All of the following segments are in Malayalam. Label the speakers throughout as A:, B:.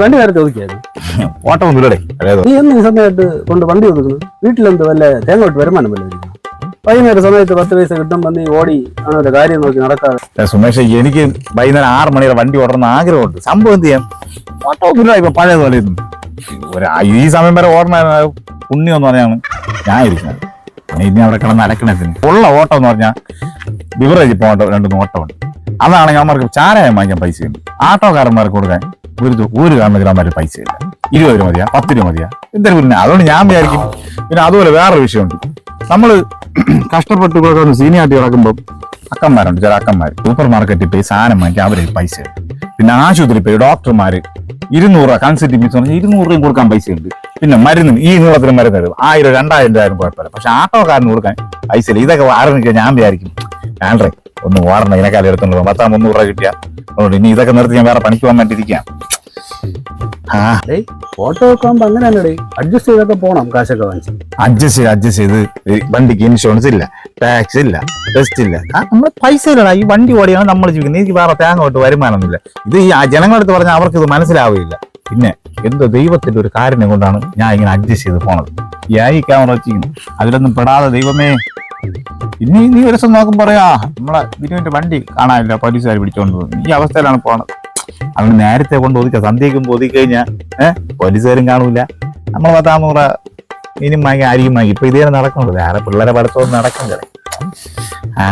A: വണ്ടി നേരെ ചോദിക്കായിരുന്നു.
B: ഓട്ടം ഒന്നുമില്ലടേ അതായത്
A: നീ എന്ന് സമയത്ത് കൊണ്ട് വണ്ടി ഒതുക്കുന്നു. വീട്ടിലെന്ത് വല്ല തേങ്ങോട്ട് വരുമാനം വല്ല വൈകുന്നേരം സമയത്ത് പത്ത് പൈസ കിട്ടുമ്പോൾ നീ ഓടി അങ്ങനെ കാര്യം നോക്കി നടക്കാതെ.
B: സുമേഷ് എനിക്ക് വൈകുന്നേരം ആറ് മണിയുടെ വണ്ടി ഓടണം ആഗ്രഹമുണ്ട്. സംഭവം എന്ത് ചെയ്യാം? ഓട്ടം ഒന്നുമില്ല ഇപ്പൊ പഴയതുപോലെ ഒരു ഈ സമയം വരെ ഓടണ പുണ്യം എന്ന് പറഞ്ഞാണ് ഞാൻ ഇരിക്കുന്നത്. ഇനി അവിടെ കിടന്ന് അലക്കണത്തിന് ഉള്ള ഓട്ടം എന്ന് പറഞ്ഞാൽ ബിവറേജ് പോകേണ്ട രണ്ട് ഓട്ടമുണ്ട് അതാണെങ്കിൽ അവന്മാർക്ക് ചാരായം വാങ്ങിക്കാൻ പൈസയുണ്ട്. ആട്ടോക്കാരന്മാർക്ക് കൊടുക്കാൻ ഒരു ഒരു കാരണവന്മാര് പൈസ ഇല്ല. ഇരുപത് രൂപ മതിയാ പത്ത് രൂപ മതിയാ. എന്തൊരു പിന്നെ അതുകൊണ്ട് ഞാൻ വിചാരിക്കും പിന്നെ അതുപോലെ വേറൊരു വിഷയമുണ്ട്. നമ്മൾ കഷ്ടപ്പെട്ട് കൊടുക്കുന്ന സീനിയാരിറ്റി കിടക്കുമ്പോൾ അക്കന്മാരുണ്ട് ചില അക്കന്മാർ സൂപ്പർ മാർക്കറ്റിൽ പോയി സാധനം വാങ്ങിക്കാൻ അവരെ പൈസ പിന്നെ ആശുപത്രി പോയി ഡോക്ടർമാർ ഇരുന്നൂറ് രൂപ കൺസൾട്ടിംഗ് ഫീസ് പറഞ്ഞാൽ ഇരുന്നൂറ് രൂപയും കൊടുക്കാൻ പൈസ ഉണ്ട് പിന്നെ മരുന്ന് ഈ നീളത്തിന് മരുന്ന് തരും. ആയിരം രണ്ടായിരം രൂപ കുഴപ്പമില്ല. പക്ഷെ ആട്ടോക്കാരന് കൊടുക്കാൻ പൈസ ഇല്ല ഇതൊക്കെ ആരംഭിക്കുക ഞാൻ വിചാരിക്കും. ഞാനേ ഒന്ന് ഓടണം ഇതിനെക്കാലം എടുത്തോണ്ട് പോകാം പത്താം മുന്നൂറ് രൂപ കിട്ടിയ. അതുകൊണ്ട് ഇനി ഇതൊക്കെ നിർത്തി ഞാൻ വേറെ പണിക്ക് പോകാൻ വേണ്ടിയിരിക്കാം
A: അങ്ങനെ അഡ്ജസ്റ്റ് ചെയ്തൊക്കെ പോണം കാശൊക്കെ വാങ്ങിച്ച്.
B: അഡ്ജസ്റ്റ് ചെയ്ത് അഡ്ജസ്റ്റ് ചെയ്ത് വണ്ടിക്ക് ഇൻഷുറൻസ് ഇല്ല ടാക്സ് ഇല്ല ടെസ്റ്റ് ഇല്ല. നമ്മൾ പൈസ ഇല്ലടാ ഈ വണ്ടി ഓടിയാണ് നമ്മൾ ജീവിക്കുന്നത്. എനിക്ക് വേറെ തേങ്ങോട്ട് വരുമാനമൊന്നുമില്ല. ഇത് ഈ ജനങ്ങളെടുത്ത് പറഞ്ഞാൽ അവർക്ക് ഇത് മനസ്സിലാവില്ല പിന്നെ എന്തോ ദൈവത്തിന്റെ ഒരു കാര്യം കൊണ്ടാണ് ഞാൻ ഇങ്ങനെ അഡ്ജസ്റ്റ് ചെയ്ത് പോണത്. ഈ ആയി ക്യാമറ വെച്ചിരിക്കുന്നു. അതിലൊന്നും പെടാതെ ദൈവമേ ഇനി നീ ഒരു ദിവസം നോക്കും പറയാ നമ്മളെ ബിനുവിന്റെ വണ്ടി കാണാനില്ല പോലീസുകാർ പിടിച്ചോണ്ട് പോകും ഈ അവസ്ഥയിലാണ് പോണത്. അവന് നേരത്തെ കൊണ്ട് ഒതുക്കുക സന്ധ്യയ്ക്കും ഒതുക്കി കഴിഞ്ഞാൽ ഏഹ് പോലീസുകാരും കാണൂല. നമ്മൾ പത്താമൂറ ഇനിയും വാങ്ങി ആരെയും വാങ്ങി. ഇപ്പൊ ഇതേ നടക്കുന്നുള്ളൂ വേറെ പിള്ളേരെ പഠിത്തമൊന്നും നടക്കുന്നില്ല ആ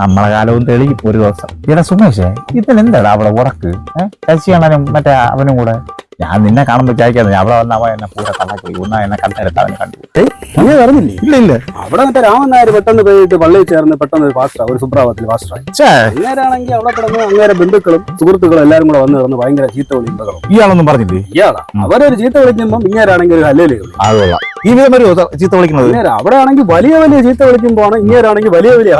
B: നമ്മളെ കാലവും തെളിയും ഒരു ദിവസം. ഇവിടെ സുമേഷേ ഇതിലെന്താടാ അവിടെ ഉറക്ക്? ഏഹ് ശശി അണ്ണനും മറ്റേ അവനും കൂടെ? ഞാൻ നിന്നെ കാണുമ്പോൾ വിചാരിക്കാതെ അവിടെ വന്നാ അവൻ എന്നെ പൂരെ കണ്ടാക്കി ഒന്നാ എന്നെ കണ്ടെടുത്ത് അവനെ കണ്ടു
A: നീ അറിഞ്ഞില്ലേ?
B: ഇല്ല ഇല്ല.
A: അവിടെ മറ്റേ രാമൻ നായർ പെട്ടെന്ന് പോയിട്ട് പള്ളിയിൽ ചേർന്ന് പെട്ടെന്ന് ഒരു പാസ്റ്റർ ഒരു സുപ്രഭാതത്തിൽ
B: ഫാസ്റ്റർ
A: അങ്ങേരാണെങ്കിൽ അവിടെ കിടന്ന് അങ്ങേരെ ബന്ധുക്കളും സുഹൃത്തുക്കളും എല്ലാരും കൂടെ വന്ന് കിടന്ന് ഭയങ്കര ചീത്ത വിളിയും
B: ഇയാളൊന്നും പറഞ്ഞില്ലേ?
A: ഇയാളാ. അവരൊരു ചീത്ത വിളിക്കുമ്പോൾ ഇങ്ങേരാണെങ്കിൽ ഒരു ഹല്ലേലി വിളി
B: അത് കൊള്ളാം. ഈ വിധം വരുമോ ചീത്ത വിളിക്കുന്നത്?
A: അവിടെ ആണെങ്കിൽ വലിയ വലിയ ചീത്ത വിളിക്കുമ്പോഴാണ് ഇങ്ങേരാണെങ്കിൽ വലിയ വലിയ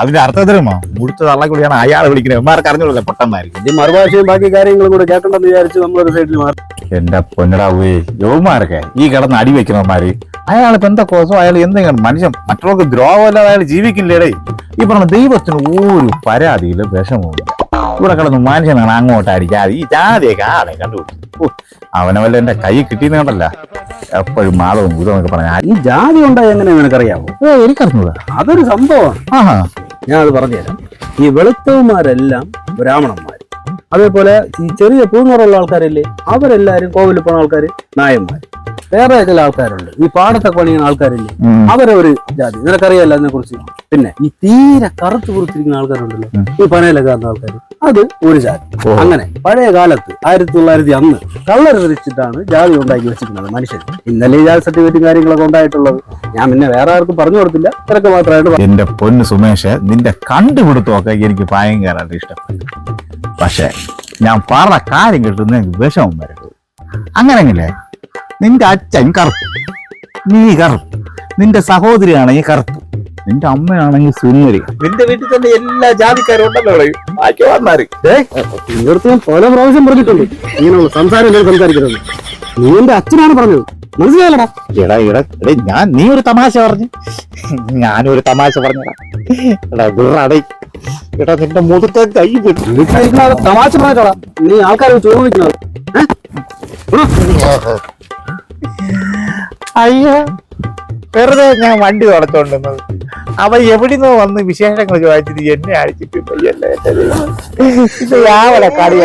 B: അതിന്റെ അർത്ഥം അർത്ഥത്തിലുമോ മുഴുത്ത തള്ളക്കുള്ളിയാണ് അയാൾ വിളിക്കുന്നത്. ഇവന്മാർക്ക് അറിഞ്ഞുള്ള പൊട്ടന്മാർക്ക്
A: ഈ മറുഭാഷയും ബാക്കി കാര്യങ്ങളും കൂടെ കേട്ടണ്ടെന്ന് വിചാരിച്ച് നമ്മളൊരു സൈഡിൽ മാറി.
B: എന്റെ പൊന്നടാവേ യോമാരൊക്കെ ഈ കിടന്ന് അടി വെക്കണമാര് അയാൾ ഇപ്പൊ എന്താ കോസോ? അയാൾ എന്തെങ്കിലും മനുഷ്യൻ മറ്റുള്ളവർക്ക് ദ്രോഹമല്ലാതെ അയാൾ ജീവിക്കില്ലേടേ. ഈ പറഞ്ഞ ദൈവത്തിന് ഒരു പരാതിയില്ല വിഷമവും ഇവിടെ കിടന്ന് മനുഷ്യനാണ് അങ്ങോട്ട് അടിക്കാതെ ഈ ജാതിയൊക്കെ ആളെ കണ്ടുപിടിച്ചു ഓ, അവനെ വല്ല എന്റെ കൈ കിട്ടിയെന്ന് കണ്ടല്ല. എപ്പോഴും മാളവും ഇതൊക്കെ പറഞ്ഞ
A: ഈ ജാതി ഉണ്ടായ എങ്ങനെ നിനക്കറിയാമോ
B: ഓ എനിക്കറിഞ്ഞത്
A: അതൊരു സംഭവമാണ്.
B: ആഹാ.
A: ഞാൻ അത് പറഞ്ഞുതരാം. ഈ വെളുത്തവന്മാരെല്ലാം ബ്രാഹ്മണന്മാർ അതേപോലെ ഈ ചെറിയ പൂങ്ങറുള്ള ആൾക്കാരില്ലേ അവരെല്ലാരും കോവിലിൽ പോണ ആൾക്കാർ നായന്മാർ വേറെ ചില ആൾക്കാരുണ്ട്. ഈ പാടത്തൊക്കെ പണിയുന്ന ആൾക്കാരില്ലേ. അവരെ ഒരു ജാതി. നിനക്കറിയാലോ അതിനെ കുറിച്ച് പിന്നെ ഈ തീരെ കറുത്ത് കുറിച്ചിരിക്കുന്ന ആൾക്കാരുണ്ടല്ലോ. ഈ പനയിലൊക്കെ കാണുന്ന ആൾക്കാർ അത് ഒരു ജാതി. അങ്ങനെ പഴയ കാലത്ത് ആയിരത്തി തൊള്ളായിരത്തി അന്ന് കള്ളർ ധരിച്ചിട്ടാണ് ജാതി ഉണ്ടാക്കി വെച്ചിരിക്കുന്നത് മനുഷ്യൻ. ഇന്നലെ ജാതി സർട്ടിഫിക്കറ്റും കാര്യങ്ങളൊക്കെ ഉണ്ടായിട്ടുള്ളത്. ഞാൻ പിന്നെ വേറെ ആർക്കും പറഞ്ഞു കൊടുത്തില്ല. ഇതൊക്കെ മാത്രമായിട്ട്.
B: എന്റെ പൊന്ന് സുമേഷ് നിന്റെ കണ്ടുപിടുത്തമൊക്കെ എനിക്ക് ഭയങ്കരമായിട്ട് ഇഷ്ടപ്പെട്ടു. പക്ഷെ ഞാൻ പറഞ്ഞ കാര്യം കിട്ടുന്ന എനിക്ക് വിഷമം വരരുത്. അങ്ങനെങ്കിലേ നിന്റെ അച്ഛൻ കറുപ്പ്. നീ കറുപ്പ്. നിന്റെ സഹോദരിയാണെങ്കിൽ കറുപ്പ്. നിന്റെ അമ്മയാണെങ്കിൽ സുന്ദരി നിന്റെ വീട്ടിൽ തന്നെ എല്ലാ ജാതിക്കാരും ഉണ്ടല്ലോ. ബാക്കി വന്നാര്
A: ഞാൻ പല പ്രാവശ്യം പറഞ്ഞിട്ടുണ്ട്. ഇങ്ങനെയുള്ള സംസാരം സംസാരിക്കുന്നത്. നീ എന്റെ അച്ഛനാണ് പറഞ്ഞത്. മനസ്സിലായല്ലടാ?
B: എടാ എടാ എടേ ഞാൻ നീ ഒരു തമാശ പറഞ്ഞു. ഞാനൊരു തമാശ പറഞ്ഞടാ എടാ വിടറാടേ എടാ നിന്റെ മുതുക്ക കൈ വിട്ടു.
A: തമാശ പറഞ്ഞോടാ നീ ആൾക്കാരെ ചോദിക്കുന്നത്.
B: അയ്യ വെറുതെ ഞാൻ വണ്ടി തുടച്ചോണ്ടിരുന്നത് അവ എവിടുന്നോ വന്ന് വിശേഷങ്ങൾ ചോദിച്ചിട്ട് എന്നെ അടിച്ചിട്ട് ഇത് യാവളെ കളി